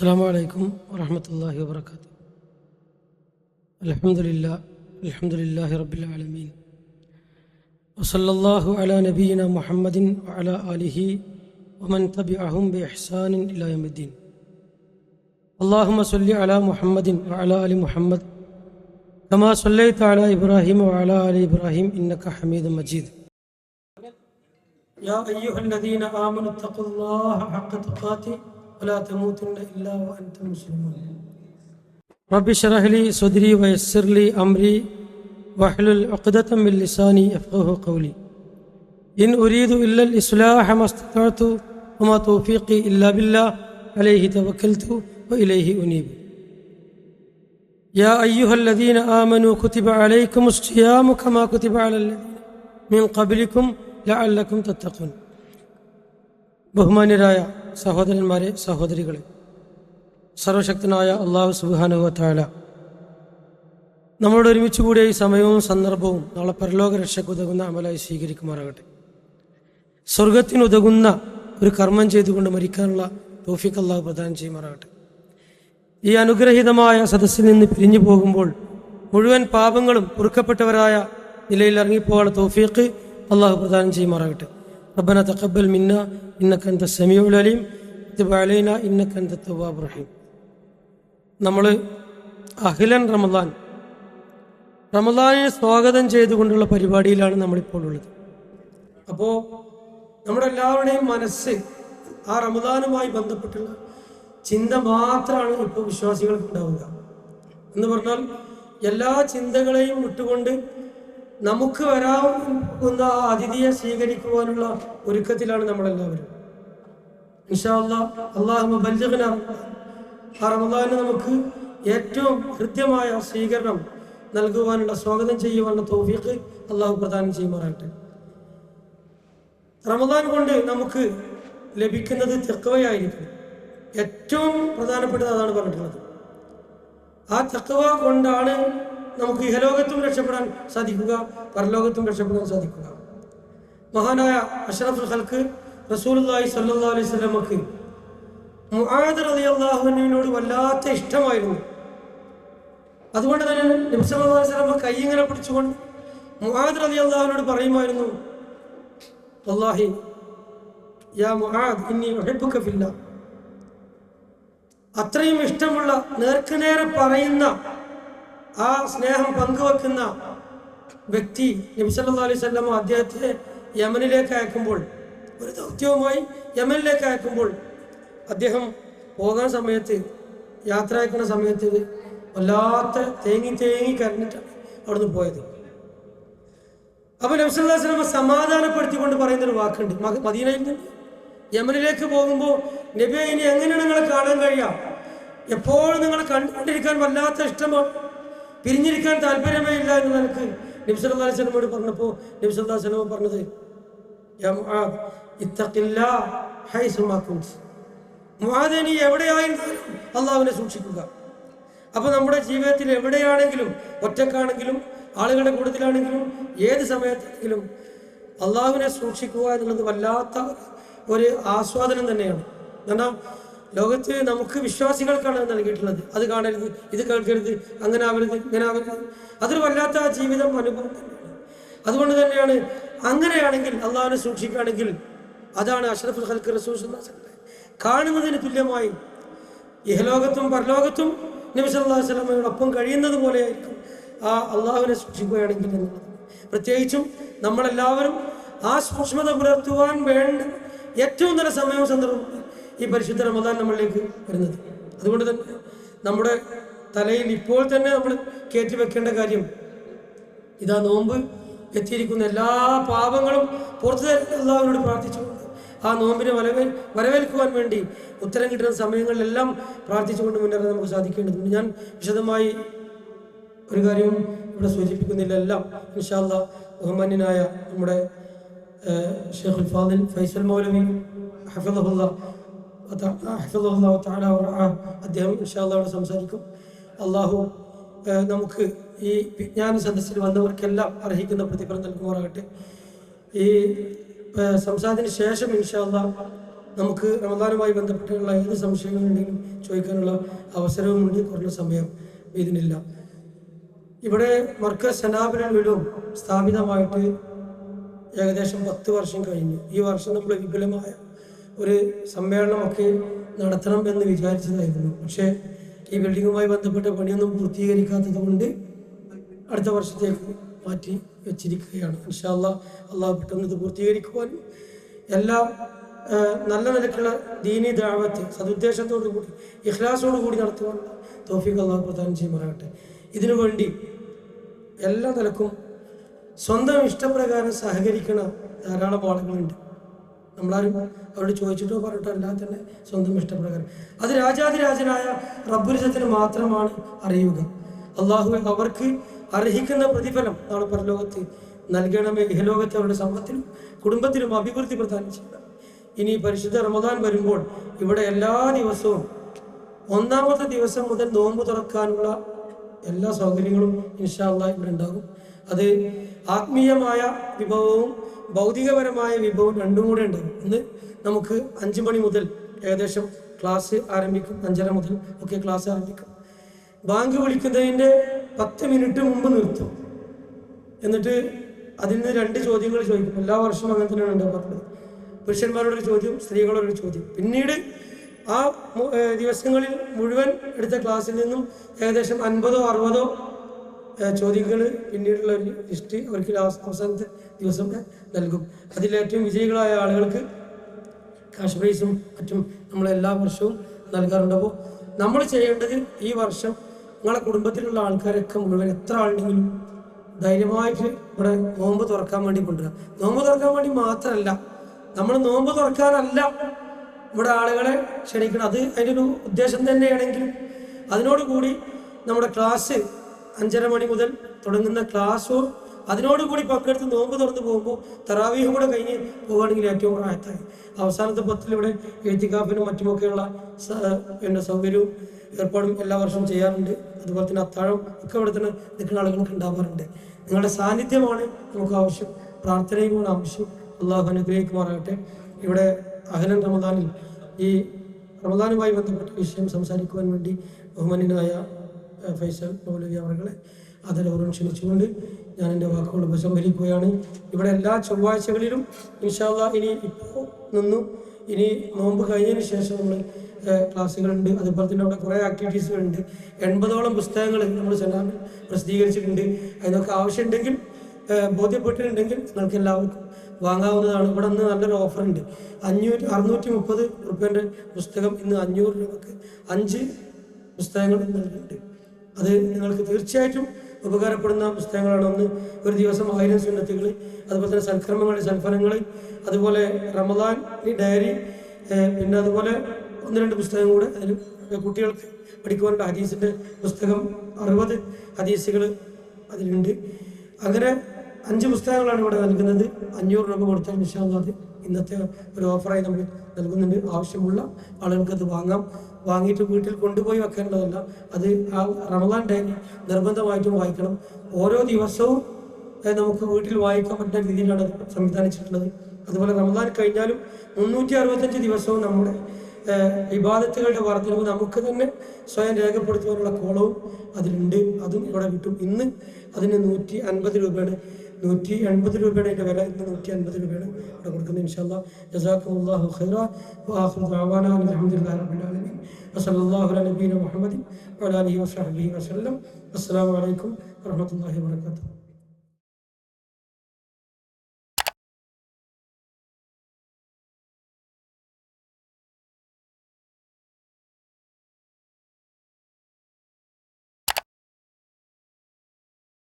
السلام عليكم ورحمة الله وبركاته. الحمد لله الحمد لله رب العالمين. وصلى الله على نبينا محمد وعلى آله ومن تبعهم بإحسان إلى يوم الدين. اللهم صل على محمد وعلى آل محمد كما صليت على إبراهيم وعلى آل إبراهيم إنك حميد مجيد. يا أيها الذين آمنوا اتقوا الله حق تقاته ولا تموتن إلا وأنتم مسلمون. رب اشرح لي صدري ويسر لي أمري واحلل عقدة من لساني يفقه قولي. إن أريد إلا الإصلاح ما استطعت وما توفيقي إلا بالله عليه توكلت وإليه أنيب. يا أيها الذين آمنوا كتب عليكم الصيام كما كتب على الذين من قبلكم لعلكم تتقون. بهمان رايا സഹോദരന്മാരെ സഹോദരികളെ. സർവശക്തനായ അള്ളാഹു സുബാനുവത്തായ നമ്മളോട് ഒരുമിച്ച് കൂടിയ ഈ സമയവും സന്ദർഭവും നാളെ പരലോക രക്ഷയ്ക്ക് ഉതകുന്ന അമലായി സ്വീകരിക്കുമാറാകട്ടെ. സ്വർഗത്തിന് ഉതകുന്ന ഒരു കർമ്മം ചെയ്തുകൊണ്ട് മരിക്കാനുള്ള തോഫിക്ക് അള്ളാഹു പ്രദാനം ചെയ്യുമാറാകട്ടെ. ഈ അനുഗ്രഹീതമായ സദസ്സിൽ നിന്ന് പിരിഞ്ഞു പോകുമ്പോൾ മുഴുവൻ പാപങ്ങളും പൊറുക്കപ്പെട്ടവരായ നിലയിൽ ഇറങ്ങിപ്പോകാനുള്ള തോഫീക്ക് അള്ളാഹു പ്രദാനം ചെയ്യുമാറാകട്ടെ. ربنا تقبل منا إنك أنت السميع العليم تب علينا إنك أنت التواب الرحيم നമ്മൾ അഖിലൻ റമദാൻ റമദാനിനെ സ്വാഗതം ചെയ്തുകൊണ്ടുള്ള പരിപാടിയിലാണ് നമ്മളിപ്പോൾ ഉള്ളത് അപ്പോൾ നമ്മുടെ എല്ലാവരുടെയും മനസ്സ് ആ റമദാനുമായി ബന്ധപ്പെട്ടുള്ള ചിന്ത മാത്രമാണ് ഇപ്പോൾ വിശ്വാസികൾക്ക് ഉണ്ടാവുക എന്ന് പറഞ്ഞാൽ എല്ലാ ചിന്തകളെയും വിട്ടുകൊണ്ട് നമുക്ക് വരാവുന്ന അതിഥിയെ സ്വീകരിക്കുവാനുള്ള ഒരുക്കത്തിലാണ് നമ്മളെല്ലാവരും. അള്ളാഹു ആ റമദാന് നമുക്ക് ഏറ്റവും ഹൃദ്യമായ സ്വീകരണം നൽകുവാനുള്ള സ്വാഗതം ചെയ്യുവാനുള്ള തോഫീക്ക് അള്ളാഹു പ്രദാനം ചെയ്യുമാറാകട്ടെ. റമദാൻ കൊണ്ട് നമുക്ക് ലഭിക്കുന്നത് തെക്കവയായിരിക്കും ഏറ്റവും പ്രധാനപ്പെട്ടത് അതാണ് പറഞ്ഞിട്ടുള്ളത്. ആ തെക്കവ കൊണ്ടാണ് നമുക്ക് ഇഹലോകത്തും രക്ഷപ്പെടാൻ സാധിക്കുക പരലോകത്തും രക്ഷപ്പെടാൻ സാധിക്കുക. മഹാനായ അഷ്റഫുൽ ഹൽക്ക് റസൂലി സല്ലാ അലൈഹി സ്വലമക്ക് മുആദ് റലി അള്ളാഹുവിനോട് വല്ലാത്ത ഇഷ്ടമായിരുന്നു. അതുകൊണ്ട് തന്നെ നബ്സല്ലാസ്ലമ കൈ ഇങ്ങനെ പിടിച്ചുകൊണ്ട് മുആദ് റളിയല്ലാഹു അള്ളാഹുവിനോട് പറയുമായിരുന്നു അള്ളാഹി യാ മുആദ് ഇന്നി ഉഹിബ്ബുക ഫില്ലാ. അത്രയും ഇഷ്ടമുള്ള നേർക്കുനേരെ പറയുന്ന ആ സ്നേഹം പങ്കുവെക്കുന്ന വ്യക്തി നബിസല്ലാ അലൈഹി സ്വല്ലമ അദ്ദേഹത്തെ യമനിലേക്ക് അയക്കുമ്പോൾ ഒരു ദൗത്യവുമായി യമനിലേക്ക് അയക്കുമ്പോൾ അദ്ദേഹം പോകാൻ സമയത്ത് യാത്ര അയക്കുന്ന സമയത്ത് വല്ലാത്ത തേങ്ങി തേങ്ങി കരഞ്ഞിട്ടാണ് അവിടുന്ന് പോയത്. അപ്പൊ നബ്സല്ലാ സ്വലമ സമാധാനപ്പെടുത്തിക്കൊണ്ട് പറയുന്നൊരു വാക്കുണ്ട്. മദീനയിൽ യമനിലേക്ക് പോകുമ്പോൾ നബിയെ ഇനി എങ്ങനെയാണ് നിങ്ങളെ കാണാൻ കഴിയാം എപ്പോഴും നിങ്ങളെ കണ്ടുകൊണ്ടിരിക്കാൻ വല്ലാത്ത ഇഷ്ടമാണ്. പിരിഞ്ഞിരിക്കാൻ താല്പര്യമേ ഇല്ല എന്ന് നിനക്ക് നബ്സല്ലാ സ്വലമോട് പറഞ്ഞപ്പോൾ പറഞ്ഞത് നീ എവിടെയായിരുന്നാലും അള്ളാഹുവിനെ സൂക്ഷിക്കുക. അപ്പൊ നമ്മുടെ ജീവിതത്തിൽ എവിടെയാണെങ്കിലും ഒറ്റക്കാണെങ്കിലും ആളുകളുടെ കൂട്ടത്തിലാണെങ്കിലും ഏത് സമയത്താണെങ്കിലും അള്ളാഹുവിനെ സൂക്ഷിക്കുക എന്നുള്ളത് വല്ലാത്ത ഒരു ആസ്വാദനം തന്നെയാണ്. കാരണം ലോകത്ത് നമുക്ക് വിശ്വാസികൾക്കാണ് നൽകിയിട്ടുള്ളത്. അത് കാണരുത് ഇത് കേൾക്കരുത് അങ്ങനെ ആവരുത് ഇങ്ങനെ ആവരുത്. അതൊരു വല്ലാത്ത ജീവിതം അനുഭവം അതുകൊണ്ട് തന്നെയാണ് അങ്ങനെയാണെങ്കിൽ അള്ളാഹിനെ സൂക്ഷിക്കുകയാണെങ്കിൽ അതാണ് അഷ്റഫുൽ ഹൽക്ക് റസൂസ് കാണുന്നതിന് തുല്യമായി ഇഹലോകത്തും പരലോകത്തും നബിസല്ലാ സ്വലമയോടൊപ്പം കഴിയുന്നത് പോലെയായിരിക്കും ആ അള്ളാഹുവിനെ സൂക്ഷിക്കുകയാണെങ്കിൽ എന്നുള്ളത്. പ്രത്യേകിച്ചും നമ്മളെല്ലാവരും ആ സൂക്ഷ്മത പുലർത്തുവാൻ വേണ്ട ഏറ്റവും നല്ല സമയവും സന്ദർഭം ഈ പരിശുദ്ധ റമദാൻ നമ്മളിലേക്ക് വരുന്നത്. അതുകൊണ്ട് തന്നെ നമ്മുടെ തലയിൽ ഇപ്പോൾ തന്നെ നമ്മൾ കയറ്റി വെക്കേണ്ട കാര്യം ഇതാ നോമ്പ് എത്തിയിരിക്കുന്ന എല്ലാ പാപങ്ങളും പുറത്തു എല്ലാവരോട് പ്രാർത്ഥിച്ചുകൊണ്ട് ആ നോമ്പിനെ വരവേ വരവേൽക്കുവാൻ വേണ്ടി ഉത്തരം കിട്ടുന്ന സമയങ്ങളിലെല്ലാം പ്രാർത്ഥിച്ചുകൊണ്ട് മുന്നേറാൻ നമുക്ക് സാധിക്കേണ്ടതുണ്ട്. ഞാൻ വിശദമായി ഒരു കാര്യവും ഇവിടെ സൂചിപ്പിക്കുന്നില്ല. എല്ലാം ഇൻഷാല്ല ബഹുമാന്യനായ നമ്മുടെ ഷെയ്ഖുൽ ഫാദിൽ ഫൈസൽ മൗലവി ഹഫിദുല്ല അദ്ദേഹം ഇൻഷാല്ലാവിടെ സംസാരിക്കും. അള്ളാഹു നമുക്ക് ഈ വിജ്ഞാന സദസ്സിൽ വന്നവർക്കെല്ലാം അർഹിക്കുന്ന പ്രതിഫലം നൽകുമാറാകട്ടെ. ഈ സംസാരത്തിന് ശേഷം ഇൻഷാല്ല നമുക്ക് റമദാനുമായി ബന്ധപ്പെട്ടുള്ള ഏത് സംശയങ്ങളുണ്ടെങ്കിലും ചോദിക്കാനുള്ള അവസരവുമുണ്ട് കുറഞ്ഞ സമയം ഇതിനില്ല. ഇവിടെ മർക്കസ് സനാപനങ്ങളിലും സ്ഥാപിതമായിട്ട് ഏകദേശം പത്ത് വർഷം കഴിഞ്ഞു. ഈ വർഷം നമ്മൾ വിപുലമായ ഒരു സമ്മേളനമൊക്കെ നടത്തണം എന്ന് വിചാരിച്ചതായിരുന്നു. പക്ഷേ ഈ ബിൽഡിങ്ങുമായി ബന്ധപ്പെട്ട പണിയൊന്നും പൂർത്തീകരിക്കാത്തത് കൊണ്ട് അടുത്ത വർഷത്തേക്ക് മാറ്റി വെച്ചിരിക്കുകയാണ്. ഇൻഷാല്ല അള്ളാഹു പെട്ടെന്ന് ഇത് പൂർത്തീകരിക്കുവാനും എല്ലാം നല്ല നിലക്കുള്ള ദീനി ദാവത്ത് സതുദ്ദേശത്തോടു കൂടി ഇഖ്ലാസോടു കൂടി നടത്തുവാനുള്ള തോഫിക്ക് അള്ളാഹു പ്രദാനം ചെയ്യുമാറാകട്ടെ. ഇതിനു വേണ്ടി എല്ലാ നിലക്കും സ്വന്തം ഇഷ്ടപ്രകാരം സഹകരിക്കണ ധാരാളം ആളുകളുണ്ട്. നമ്മളാരും അവരോട് ചോദിച്ചിട്ടോ പറഞ്ഞിട്ടോ അല്ലാതെ തന്നെ സ്വന്തം ഇഷ്ടപ്രകാരം. അത് രാജാതിരാജനായ റബ്ബുരിസത്തിന് മാത്രമാണ് അറിയുക. അള്ളാഹു അവർക്ക് അർഹിക്കുന്ന പ്രതിഫലം നാളെ പരലോകത്ത് നൽകണമേ. ഇഹലോകത്തെ അവരുടെ സമ്പത്തിനും കുടുംബത്തിനും അഭിവൃദ്ധി പ്രദാനം ചെയ്യണം. ഇനി പരിശുദ്ധ റമദാൻ വരുമ്പോൾ ഇവിടെ എല്ലാ ദിവസവും ഒന്നാമത്തെ ദിവസം മുതൽ നോമ്പ് തുറക്കാനുള്ള എല്ലാ സൗകര്യങ്ങളും ഇൻഷാല്ല ഇവിടെ ഉണ്ടാകും. അത് ആത്മീയമായ വിഭവവും ഭൗതികപരമായ വിഭവവും രണ്ടും കൂടെ ഉണ്ട്. ഇന്ന് നമുക്ക് അഞ്ച് മണി മുതൽ ഏകദേശം ക്ലാസ് ആരംഭിക്കും. അഞ്ചര മുതൽ ഒക്കെ ക്ലാസ് ആരംഭിക്കും. ബാങ്ക് വിളിക്കുന്നതിന്റെ പത്ത് മിനിറ്റ് മുമ്പ് നിർത്തും. എന്നിട്ട് അതിൽ നിന്ന് രണ്ട് ചോദ്യങ്ങൾ ചോദിക്കും. എല്ലാ വർഷവും അങ്ങനെ തന്നെയാണ് ഉണ്ടാകാറുള്ളത് പുരുഷന്മാരോടൊരു ചോദ്യം സ്ത്രീകളോടൊരു ചോദ്യം. പിന്നീട് ആ ദിവസങ്ങളിൽ മുഴുവൻ എടുത്ത ക്ലാസ്സിൽ നിന്നും ഏകദേശം അൻപതോ അറുപതോ ചോദ്യങ്ങൾ പിന്നീടുള്ള ഒരു ലിസ്റ്റ് അവർക്ക് അവസാനത്തെ ദിവസം നൽകും. അതിലേറ്റവും വിജയികളായ ആളുകൾക്ക് കാശ് പ്രൈസും മറ്റും നമ്മൾ എല്ലാ വർഷവും നൽകാറുണ്ട്. അപ്പോൾ നമ്മൾ ചെയ്യേണ്ടത് ഈ വർഷം നിങ്ങളെ കുടുംബത്തിലുള്ള ആൾക്കാരൊക്കെ മുഴുവൻ എത്ര ആളുണ്ടെങ്കിലും ധൈര്യമായിട്ട് ഇവിടെ നോമ്പ് തുറക്കാൻ വേണ്ടി കൊണ്ടുവരാം. നോമ്പ് തുറക്കാൻ വേണ്ടി മാത്രമല്ല നമ്മൾ നോമ്പ് തുറക്കാനല്ല ഇവിടെ ആളുകളെ ക്ഷണിക്കണം അത് അതിന്റെ ഒരു ഉദ്ദേശം തന്നെയാണെങ്കിലും അതിനോടുകൂടി നമ്മുടെ ക്ലാസ് അഞ്ചര മണി മുതൽ തുടങ്ങുന്ന ക്ലാസ്സോ അതിനോടുകൂടി പങ്കെടുത്ത് നോമ്പ് തുറന്നു പോകുമ്പോൾ തറാവീഹും കൂടെ കഴിഞ്ഞ് പോവുകയാണെങ്കിൽ ഏറ്റവും പ്രായത്തായി അവസാനത്തെ പത്തിൽ ഇവിടെ എഴുത്തിക്കാപ്പിനും മറ്റുമൊക്കെയുള്ള പിന്നെ സൗകര്യവും ഏർപ്പാടും എല്ലാ വർഷവും ചെയ്യാറുണ്ട്. അതുപോലെ തന്നെ അത്താഴം ഒക്കെ ഇവിടെ തന്നെ നിൽക്കുന്ന ആളുകൾക്ക് ഉണ്ടാവാറുണ്ട്. നിങ്ങളുടെ സാന്നിധ്യമാണ് നമുക്ക് ആവശ്യം. പ്രാർത്ഥനയുമാണ് ആവശ്യം. അള്ളാഹു അനുഗ്രഹിക്കുമാറാകട്ടെ. ഇവിടെ അഹലൻ റമദാനിൽ ഈ റമദാനുമായി ബന്ധപ്പെട്ട വിഷയം സംസാരിക്കുവാൻ വേണ്ടി ബഹുമാന്യനായ ഏഹ്, ഫൈസൽ മൗലവി അവരുടെ അതിലോറും ക്ഷണിച്ചുകൊണ്ട് ഞാൻ എന്റെ വാക്കുകൾ ഉപസംഹരിക്കുകയാണ്. ഇവിടെ എല്ലാ ചൊവ്വാഴ്ചകളിലും ഇൻഷാല്ല ഇനി ഇപ്പോൾ നിന്നും ഇനി നോമ്പ് കഴിഞ്ഞതിന് ശേഷം നമ്മൾ ക്ലാസ്സുകളുണ്ട്. അതുപോലെ തന്നെ അവിടെ കുറേ ആക്ടിവിറ്റീസുകളുണ്ട് എൺപതോളം പുസ്തകങ്ങൾ നമ്മൾ സെനാമിൽ പ്രസിദ്ധീകരിച്ചിട്ടുണ്ട്. അതിനൊക്കെ ആവശ്യമുണ്ടെങ്കിൽ ബോധ്യപ്പെട്ടിട്ടുണ്ടെങ്കിൽ നിങ്ങൾക്ക് എല്ലാവർക്കും വാങ്ങാവുന്നതാണ്. ഇവിടെ നിന്ന് നല്ലൊരു ഓഫർ ഉണ്ട് അഞ്ഞൂറ്റി അറുന്നൂറ്റി മുപ്പത് റുപ്യന്റെ പുസ്തകം ഇന്ന് അഞ്ഞൂറ് രൂപക്ക് അഞ്ച് പുസ്തകങ്ങൾ നൽകുന്നുണ്ട് അത് നിങ്ങൾക്ക് തീർച്ചയായിട്ടും ഉപകാരപ്പെടുന്ന പുസ്തകങ്ങളാണ്. ഒന്ന് ഒരു ദിവസം ആയിരം സുന്നത്തുകൾ അതുപോലെ തന്നെ സൽക്കർമ്മങ്ങൾ സൽഫലങ്ങൾ അതുപോലെ റമദാൻ ഡയറി പിന്നെ അതുപോലെ ഒന്ന് രണ്ട് പുസ്തകം കൂടെ അതിൽ കുട്ടികൾക്ക് പഠിക്കുവാനുള്ള ഹദീസിന്റെ പുസ്തകം അറുപത് ഹദീസുകൾ അതിലുണ്ട്. അങ്ങനെ അഞ്ച് പുസ്തകങ്ങളാണ് ഇവിടെ നൽകുന്നത്. അഞ്ഞൂറ് രൂപ കൊടുത്താൽ നിശാന്ത് ഇന്നത്തെ ഒരു ഓഫറായി നമ്മൾ നൽകുന്നുണ്ട്. ആവശ്യമുള്ള ആളുകൾക്ക് അത് വാങ്ങാം. വാങ്ങിയിട്ട് വീട്ടിൽ കൊണ്ടുപോയി വെക്കേണ്ടതല്ല അത് ആ റമദാൻ ടൈം നിർബന്ധമായിട്ടും വായിക്കണം. ഓരോ ദിവസവും നമുക്ക് വീട്ടിൽ വായിക്കാൻ പറ്റുന്ന രീതിയിലാണ് സംവിധാനിച്ചിട്ടുള്ളത്. അതുപോലെ റമദാൻ കഴിഞ്ഞാലും മുന്നൂറ്റി അറുപത്തഞ്ച് ദിവസവും നമ്മുടെ വിവാദത്തുകളുടെ വർധനവ് നമുക്ക് തന്നെ സ്വയം രേഖപ്പെടുത്തുവാനുള്ള കോളവും അതിലുണ്ട്. അതും ഇവിടെ കിട്ടും. ഇന്ന് അതിന് നൂറ്റി അൻപത് രൂപയാണ്. നൂറ്റി എൺപത് രൂപയുടെ അതിന്റെ വില ഇന്ന് നൂറ്റി അൻപത് രൂപയാണ് ഇവിടെ കൊടുക്കുന്നത് ഇൻഷാല്ലാ ജസാഖുല്ലാഹു ഖൈറ. വാഖിറു ദഅവാനാ അൽഹംദുലില്ലാഹി റബ്ബിൽ ആലമീൻ. നബീന മുഹമ്മദിൻ വഅലാ ആലിഹി വസഹ്ബിഹി വസല്ലം. അസ്സലാമു അലൈക്കും വറഹ്മത്തുള്ളാഹി വബറകാതുഹു